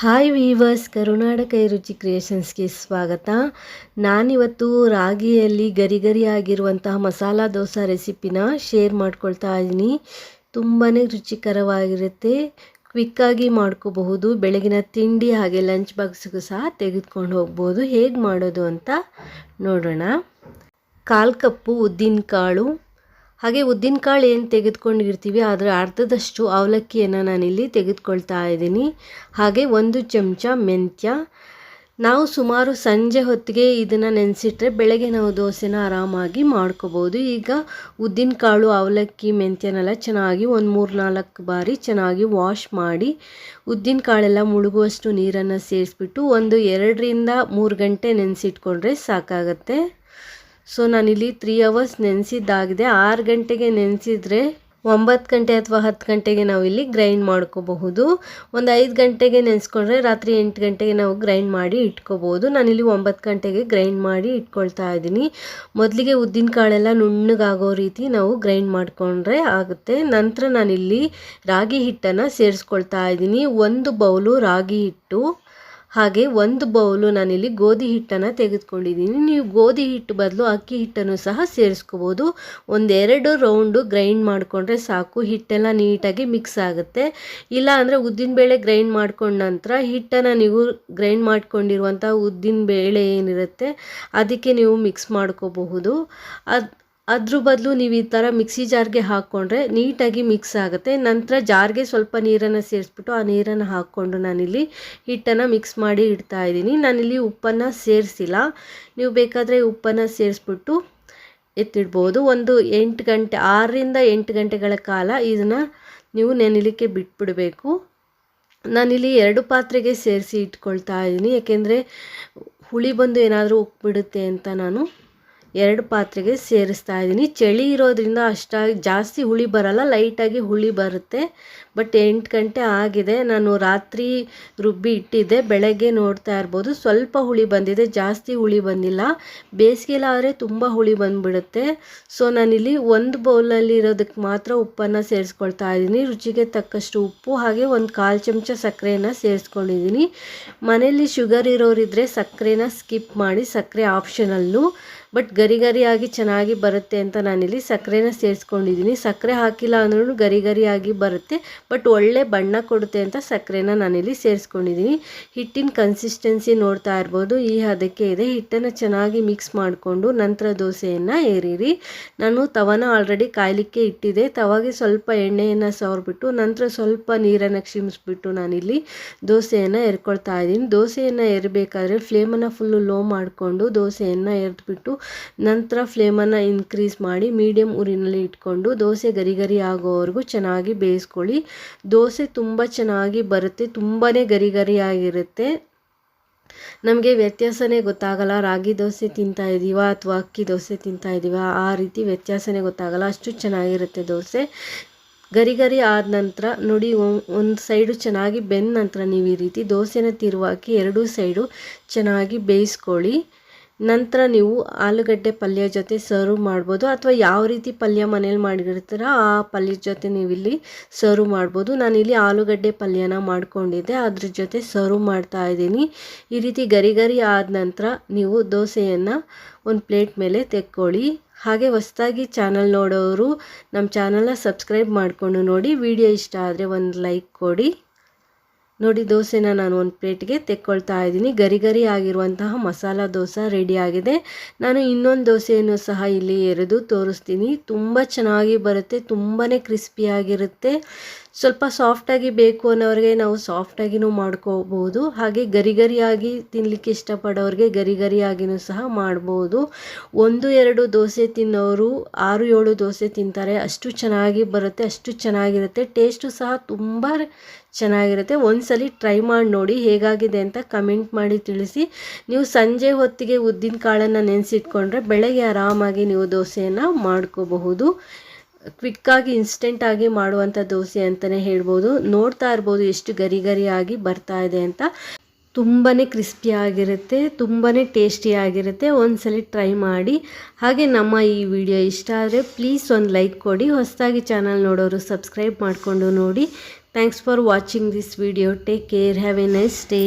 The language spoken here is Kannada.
ಹಾಯ್ ವೀವರ್ಸ್ ಕರುನಾಡ ರುಚಿ ಕ್ರಿಯೇಷನ್ಸ್ಗೆ ಸ್ವಾಗತ. ನಾನಿವತ್ತು ರಾಗಿಯಲ್ಲಿ ಗರಿ ಗರಿ ಆಗಿರುವಂತಹ ಮಸಾಲ ದೋಸೆ ರೆಸಿಪಿನ ಶೇರ್ ಮಾಡ್ಕೊಳ್ತಾ ಇದ್ದೀನಿ. ತುಂಬಾ ರುಚಿಕರವಾಗಿರುತ್ತೆ. ಕ್ವಿಕ್ಕಾಗಿ ಮಾಡ್ಕೋಬಹುದು. ಬೆಳಗಿನ ತಿಂಡಿ ಹಾಗೆ ಲಂಚ್ ಬಾಕ್ಸ್ಗೂ ಸಹ ತೆಗೆದುಕೊಂಡು ಹೋಗ್ಬೋದು. ಹೇಗೆ ಮಾಡೋದು ಅಂತ ನೋಡೋಣ. ಕಾಲು ಕಪ್ಪು, ಉದ್ದಿನಕಾಳು ಹಾಗೆ ಉದ್ದಿನಕಾಳು ಏನು ತೆಗೆದುಕೊಂಡಿರ್ತೀವಿ, ಅದರ ಅರ್ಧದಷ್ಟು ಅವಲಕ್ಕಿಯನ್ನು ನಾನಿಲ್ಲಿ ತೆಗೆದುಕೊಳ್ತಾ ಇದ್ದೀನಿ. ಹಾಗೆ ಒಂದು ಚಮಚ ಮೆಂತ್ಯ. ನಾವು ಸುಮಾರು ಸಂಜೆ ಹೊತ್ತಿಗೆ ಇದನ್ನು ನೆನೆಸಿಟ್ರೆ ಬೆಳಗ್ಗೆ ನಾವು ದೋಸೆನ ಆರಾಮಾಗಿ ಮಾಡ್ಕೋಬೋದು. ಈಗ ಉದ್ದಿನಕಾಳು ಅವಲಕ್ಕಿ, ಮೆಂತ್ಯನೆಲ್ಲ ಚೆನ್ನಾಗಿ ಒಂದು ಮೂರು ನಾಲ್ಕು ಬಾರಿ ಚೆನ್ನಾಗಿ ವಾಶ್ ಮಾಡಿ, ಉದ್ದಿನ ಕಾಳೆಲ್ಲ ಮುಳುಗುವಷ್ಟು ನೀರನ್ನು ಸೇರಿಸ್ಬಿಟ್ಟು ಒಂದು ಎರಡರಿಂದ ಮೂರು ಗಂಟೆ ನೆನೆಸಿಟ್ಕೊಂಡ್ರೆ ಸಾಕಾಗತ್ತೆ. ಸೊ ನಾನಿಲ್ಲಿ ತ್ರೀ ಅವರ್ಸ್ ನೆನೆಸಿದ್ದಾಗಿದೆ. ಆರು ಗಂಟೆಗೆ ನೆನೆಸಿದರೆ ಒಂಬತ್ತು ಗಂಟೆ ಅಥವಾ ಹತ್ತು ಗಂಟೆಗೆ ನಾವು ಇಲ್ಲಿ ಗ್ರೈಂಡ್ ಮಾಡ್ಕೋಬಹುದು. ಒಂದು ಐದು ಗಂಟೆಗೆ ನೆನೆಸ್ಕೊಂಡ್ರೆ ರಾತ್ರಿ ಎಂಟು ಗಂಟೆಗೆ ನಾವು ಗ್ರೈಂಡ್ ಮಾಡಿ ಇಟ್ಕೋಬೋದು ನಾನಿಲ್ಲಿ ಒಂಬತ್ತು ಗಂಟೆಗೆ ಗ್ರೈಂಡ್ ಮಾಡಿ ಇಟ್ಕೊಳ್ತಾ ಇದ್ದೀನಿ. ಮೊದಲಿಗೆ ಉದ್ದಿನ ಕಾಳೆಲ್ಲ ನುಣ್ಣಗಾಗೋ ರೀತಿ ನಾವು ಗ್ರೈಂಡ್ ಮಾಡಿಕೊಂಡ್ರೆ ಆಗುತ್ತೆ. ನಂತರ ನಾನಿಲ್ಲಿ ರಾಗಿ ಹಿಟ್ಟನ್ನು ಸೇರಿಸ್ಕೊಳ್ತಾ ಇದ್ದೀನಿ. ಒಂದು ಬೌಲು ರಾಗಿ ಹಿಟ್ಟು. ಹಾಗೆ ಒಂದು ಬೌಲು ನಾನಿಲ್ಲಿ ಗೋಧಿ ಹಿಟ್ಟನ್ನು ತೆಗೆದುಕೊಂಡಿದ್ದೀನಿ. ನೀವು ಗೋಧಿ ಹಿಟ್ಟು ಬದಲು ಅಕ್ಕಿ ಹಿಟ್ಟನ್ನು ಸಹ ಸೇರಿಸ್ಕೋಬೋದು. ಒಂದೆರಡು ರೌಂಡು ಗ್ರೈಂಡ್ ಮಾಡಿಕೊಂಡ್ರೆ ಸಾಕು. ಹಿಟ್ಟೆಲ್ಲ ನೀಟಾಗಿ ಮಿಕ್ಸ್ ಆಗುತ್ತೆ. ಇಲ್ಲ ಅಂದರೆ ಉದ್ದಿನಬೇಳೆ ಗ್ರೈಂಡ್ ಮಾಡ್ಕೊಂಡ ನಂತರ ಹಿಟ್ಟನ್ನು ನೀವು ಗ್ರೈಂಡ್ ಮಾಡ್ಕೊಂಡಿರುವಂಥ ಉದ್ದಿನಬೇಳೆ ಏನಿರುತ್ತೆ, ಅದಕ್ಕೆ ನೀವು ಮಿಕ್ಸ್ ಮಾಡ್ಕೋಬಹುದು. ಅದು ಅದ್ರ ಬದಲು ನೀವು ಈ ಥರ ಮಿಕ್ಸಿ ಜಾರ್ಗೆ ಹಾಕ್ಕೊಂಡ್ರೆ ನೀಟಾಗಿ ಮಿಕ್ಸ್ ಆಗುತ್ತೆ. ನಂತರ ಜಾರ್ಗೆ ಸ್ವಲ್ಪ ನೀರನ್ನು ಸೇರಿಸ್ಬಿಟ್ಟು ಆ ನೀರನ್ನು ಹಾಕ್ಕೊಂಡು ನಾನಿಲ್ಲಿ ಹಿಟ್ಟನ್ನು ಮಿಕ್ಸ್ ಮಾಡಿ ಇಡ್ತಾ ಇದ್ದೀನಿ. ನಾನಿಲ್ಲಿ ಉಪ್ಪನ್ನು ಸೇರಿಸಿಲ್ಲ. ನೀವು ಬೇಕಾದರೆ ಉಪ್ಪನ್ನು ಸೇರಿಸ್ಬಿಟ್ಟು ಎತ್ತಿಡ್ಬೋದು. ಒಂದು ಎಂಟು ಗಂಟೆ, ಆರರಿಂದ ಎಂಟು ಗಂಟೆಗಳ ಕಾಲ ಇದನ್ನು ನೀವು ನೆನಲಿಕ್ಕೆ ಬಿಟ್ಬಿಡಬೇಕು. ನಾನಿಲ್ಲಿ ಎರಡು ಪಾತ್ರೆಗೆ ಸೇರಿಸಿ ಇಟ್ಕೊಳ್ತಾ ಇದ್ದೀನಿ. ಯಾಕೆಂದರೆ ಹುಳಿ ಬಂದು ಏನಾದರೂ ಉಪ್ಪಿಡುತ್ತೆ ಅಂತ ನಾನು ಎರಡು ಪಾತ್ರೆಗೆ ಸೇರಿಸ್ತಾ ಇದ್ದೀನಿ. ಚಳಿ ಇರೋದ್ರಿಂದ ಅಷ್ಟಾಗಿ ಜಾಸ್ತಿ ಹುಳಿ ಬರಲ್ಲ, ಲೈಟಾಗಿ ಹುಳಿ ಬರುತ್ತೆ. ಬಟ್ ಎಂಟು ಗಂಟೆ ಆಗಿದೆ. ನಾನು ರಾತ್ರಿ ರುಬ್ಬಿ ಇಟ್ಟಿದ್ದೆ. ಬೆಳಗ್ಗೆ ನೋಡ್ತಾ ಇರ್ಬೋದು. ಸ್ವಲ್ಪ ಹುಳಿ ಬಂದಿದೆ. ಜಾಸ್ತಿ ಹುಳಿ ಬಂದಿಲ್ಲ. ಬೇಸಿಗೆಲಾದರೆ ತುಂಬ ಹುಳಿ ಬಂದುಬಿಡುತ್ತೆ. ಸೊ, ನಾನಿಲ್ಲಿ ಒಂದು ಬೌಲಲ್ಲಿ ಇರೋದಕ್ಕೆ ಮಾತ್ರ ಉಪ್ಪನ್ನು ಸೇರಿಸ್ಕೊಳ್ತಾ ಇದ್ದೀನಿ. ರುಚಿಗೆ ತಕ್ಕಷ್ಟು ಉಪ್ಪು ಹಾಗೆ ಒಂದು ಕಾಲು ಚಮಚ ಸಕ್ಕರೆಯನ್ನು ಸೇರಿಸ್ಕೊಂಡಿದ್ದೀನಿ. ಮನೆಯಲ್ಲಿ ಶುಗರ್ ಇರೋರಿದ್ದರೆ ಸಕ್ಕರೆನ ಸ್ಕಿಪ್ ಮಾಡಿ, ಸಕ್ಕರೆ ಆಪ್ಷನಲ್ಲು. ಬಟ್ ಗರಿ ಗರಿಯಾಗಿ ಚೆನ್ನಾಗಿ ಬರುತ್ತೆ ಅಂತ ನಾನಿಲ್ಲಿ ಸಕ್ಕರೆನ ಸೇರಿಸ್ಕೊಂಡಿದ್ದೀನಿ. ಸಕ್ಕರೆ ಹಾಕಿಲ್ಲ ಅಂದ್ರೂ ಗರಿ ಗರಿಯಾಗಿ ಬರುತ್ತೆ, ಬಟ್ ಒಳ್ಳೆ ಬಣ್ಣ ಕೊಡುತ್ತೆ ಅಂತ ಸಕ್ಕರೆನ ನಾನಿಲ್ಲಿ ಸೇರಿಸ್ಕೊಂಡಿದ್ದೀನಿ. ಹಿಟ್ಟಿನ ಕನ್ಸಿಸ್ಟೆನ್ಸಿ ನೋಡ್ತಾ ಇರ್ಬೋದು. ಈ ಹದಕ್ಕೆ ಇದೆ. ಹಿಟ್ಟನ್ನು ಚೆನ್ನಾಗಿ ಮಿಕ್ಸ್ ಮಾಡಿಕೊಂಡು ನಂತರ ದೋಸೆಯನ್ನು ಏರಿರಿ. ನಾನು ತವನ ಆಲ್ರೆಡಿ ಕಾಯಲಿಕ್ಕೆ ಇಟ್ಟಿದೆ. ತವಾಗೆ ಸ್ವಲ್ಪ ಎಣ್ಣೆಯನ್ನು ಸವರ್ಬಿಟ್ಟು, ನಂತರ ಸ್ವಲ್ಪ ನೀರನ್ನು ಕ್ಷೀಮಿಸ್ಬಿಟ್ಟು ನಾನಿಲ್ಲಿ ದೋಸೆಯನ್ನು ಎರ್ಕೊಳ್ತಾ ಇದ್ದೀನಿ. ದೋಸೆಯನ್ನು ಎರಬೇಕಾದ್ರೆ ಫ್ಲೇಮನ್ನು ಫುಲ್ಲು ಲೋ ಮಾಡಿಕೊಂಡು ದೋಸೆಯನ್ನು ಎರೆದ್ಬಿಟ್ಟು ನಂತರ ಫ್ಲೇಮನ್ನು ಇನ್ಕ್ರೀಸ್ ಮಾಡಿ ಮೀಡಿಯಮ್ ಉರಿನಲ್ಲಿ ಇಟ್ಕೊಂಡು ದೋಸೆ ಗರಿ ಗರಿ ಆಗೋವರೆಗೂ ಚೆನ್ನಾಗಿ ಬೇಯಿಸ್ಕೊಳ್ಳಿ. ದೋಸೆ ತುಂಬ ಚೆನ್ನಾಗಿ ಬರುತ್ತೆ ತುಂಬಾ ಗರಿ ಗರಿಯಾಗಿರುತ್ತೆ ನಮಗೆ ವ್ಯತ್ಯಾಸನೇ ಗೊತ್ತಾಗಲ್ಲ, ರಾಗಿ ದೋಸೆ ತಿಂತಾ ಇದ್ದೀವ ಅಥವಾ ಅಕ್ಕಿ ದೋಸೆ ತಿಂತಾ ಇದ್ದೀವ ಆ ರೀತಿ ವ್ಯತ್ಯಾಸನೇ ಗೊತ್ತಾಗಲ್ಲ, ಅಷ್ಟು ಚೆನ್ನಾಗಿರುತ್ತೆ ದೋಸೆ. ಗರಿ ಗರಿ ಆದ ನಂತರ ನೋಡಿ ಒಂದು ಸೈಡು ಚೆನ್ನಾಗಿ ಬೆಂದ ನಂತರ ನೀವು ಈ ರೀತಿ ದೋಸೆನ ತಿರುವಾಕಿ ಎರಡೂ ಸೈಡು ಚೆನ್ನಾಗಿ ಬೇಯಿಸ್ಕೊಳ್ಳಿ. ನಂತರ ನೀವು ಆಲೂಗಡ್ಡೆ ಪಲ್ಯ ಜೊತೆ ಸರ್ವ್ ಮಾಡ್ಬೋದು ಅಥವಾ ಯಾವ ರೀತಿ ಪಲ್ಯ ಮನೇಲಿ ಮಾಡಿರ್ತೀರ ಆ ಪಲ್ಯದ ಜೊತೆ ನೀವು ಇಲ್ಲಿ ಸರ್ವ್ ಮಾಡ್ಬೋದು. ನಾನಿಲ್ಲಿ ಆಲೂಗಡ್ಡೆ ಪಲ್ಯನ ಮಾಡ್ಕೊಂಡಿದ್ದೆ, ಅದ್ರ ಜೊತೆ ಸರ್ವ್ ಮಾಡ್ತಾ ಇದ್ದೀನಿ. ಈ ರೀತಿ ಗರಿ ಗರಿ ಆದ ನಂತರ ನೀವು ದೋಸೆಯನ್ನು ಒಂದು ಪ್ಲೇಟ್ ಮೇಲೆ ತೆಕ್ಕೊಳ್ಳಿ. ಹಾಗೆ ಹೊಸದಾಗಿ ಚಾನಲ್ ನೋಡೋರು ನಮ್ಮ ಚಾನಲ್ನ ಸಬ್ಸ್ಕ್ರೈಬ್ ಮಾಡಿಕೊಂಡು ನೋಡಿ. ವಿಡಿಯೋ ಇಷ್ಟ ಆದರೆ ಒಂದು ಲೈಕ್ ಕೊಡಿ. ನೋಡಿ, ದೋಸೆನ ನಾನು ಒಂದು ಪ್ಲೇಟ್ಗೆ ತೆಕ್ಕೊಳ್ತಾ ಇದ್ದೀನಿ. ಗರಿ ಗರಿ ಆಗಿರುವಂತಹ ಮಸಾಲ ದೋಸೆ ರೆಡಿಯಾಗಿದೆ ನಾನು ಇನ್ನೊಂದು ದೋಸೆಯನ್ನು ಸಹ ಇಲ್ಲಿ ಎರೆದು ತೋರಿಸ್ತೀನಿ. ತುಂಬ ಚೆನ್ನಾಗಿ ಬರುತ್ತೆ ತುಂಬಾ ಕ್ರಿಸ್ಪಿಯಾಗಿರುತ್ತೆ ಸ್ವಲ್ಪ ಸಾಫ್ಟಾಗಿ ಬೇಕು ಅನ್ನೋರಿಗೆ ನಾವು ಸಾಫ್ಟಾಗಿನೂ ಮಾಡ್ಕೋಬೋದು. ಹಾಗೆ ಗರಿ ಗರಿಯಾಗಿ ತಿನ್ನಲಿಕ್ಕೆ ಇಷ್ಟಪಡೋರಿಗೆ ಗರಿಗರಿಯಾಗಿನೂ ಸಹ ಮಾಡ್ಬೋದು. ಒಂದು, ಎರಡು ದೋಸೆ ತಿನ್ನೋರು ಆರು, ಏಳು ದೋಸೆ ತಿಂತಾರೆ. ಅಷ್ಟು ಚೆನ್ನಾಗಿ ಬರುತ್ತೆ, ಅಷ್ಟು ಚೆನ್ನಾಗಿರುತ್ತೆ. ಟೇಸ್ಟು ಸಹ ತುಂಬ ಚೆನ್ನಾಗಿರುತ್ತೆ. ಒಂದ್ಸಲಿ ಟ್ರೈ ಮಾಡಿ ನೋಡಿ ಹೇಗಾಗಿದೆ ಅಂತ ಕಮೆಂಟ್ ಮಾಡಿ ತಿಳಿಸಿ. ನೀವು ಸಂಜೆ ಹೊತ್ತಿಗೆ ಉದ್ದಿನ ಕಾಳನ್ನು ನೆನೆಸಿಟ್ಕೊಂಡ್ರೆ ಬೆಳಗ್ಗೆ ಆರಾಮಾಗಿ ನೀವು ದೋಸೆಯನ್ನು ಮಾಡ್ಕೋಬಹುದು. ಕ್ವಿಕ್ಕಾಗಿ ಇನ್ಸ್ಟೆಂಟಾಗಿ ಮಾಡುವಂಥ ದೋಸೆ ಅಂತಲೇ ಹೇಳ್ಬೋದು. ನೋಡ್ತಾ ಇರ್ಬೋದು ಎಷ್ಟು ಗರಿ ಗರಿಯಾಗಿ ಬರ್ತಾ ಇದೆ ಅಂತ. ತುಂಬಾ ಕ್ರಿಸ್ಪಿಯಾಗಿರುತ್ತೆ ತುಂಬಾ ಟೇಸ್ಟಿಯಾಗಿರುತ್ತೆ ಸಲ ಟ್ರೈ ಮಾಡಿ. ಹಾಗೆ ನಮ್ಮ ಈ ವಿಡಿಯೋ ಇಷ್ಟ ಆದರೆ ಪ್ಲೀಸ್ ಒಂದು ಲೈಕ್ ಕೊಡಿ. ಹೊಸದಾಗಿ ಚಾನಲ್ ನೋಡೋರು ಸಬ್ಸ್ಕ್ರೈಬ್ ಮಾಡಿಕೊಂಡು ನೋಡಿ. Thanks for watching this video take care have a nice day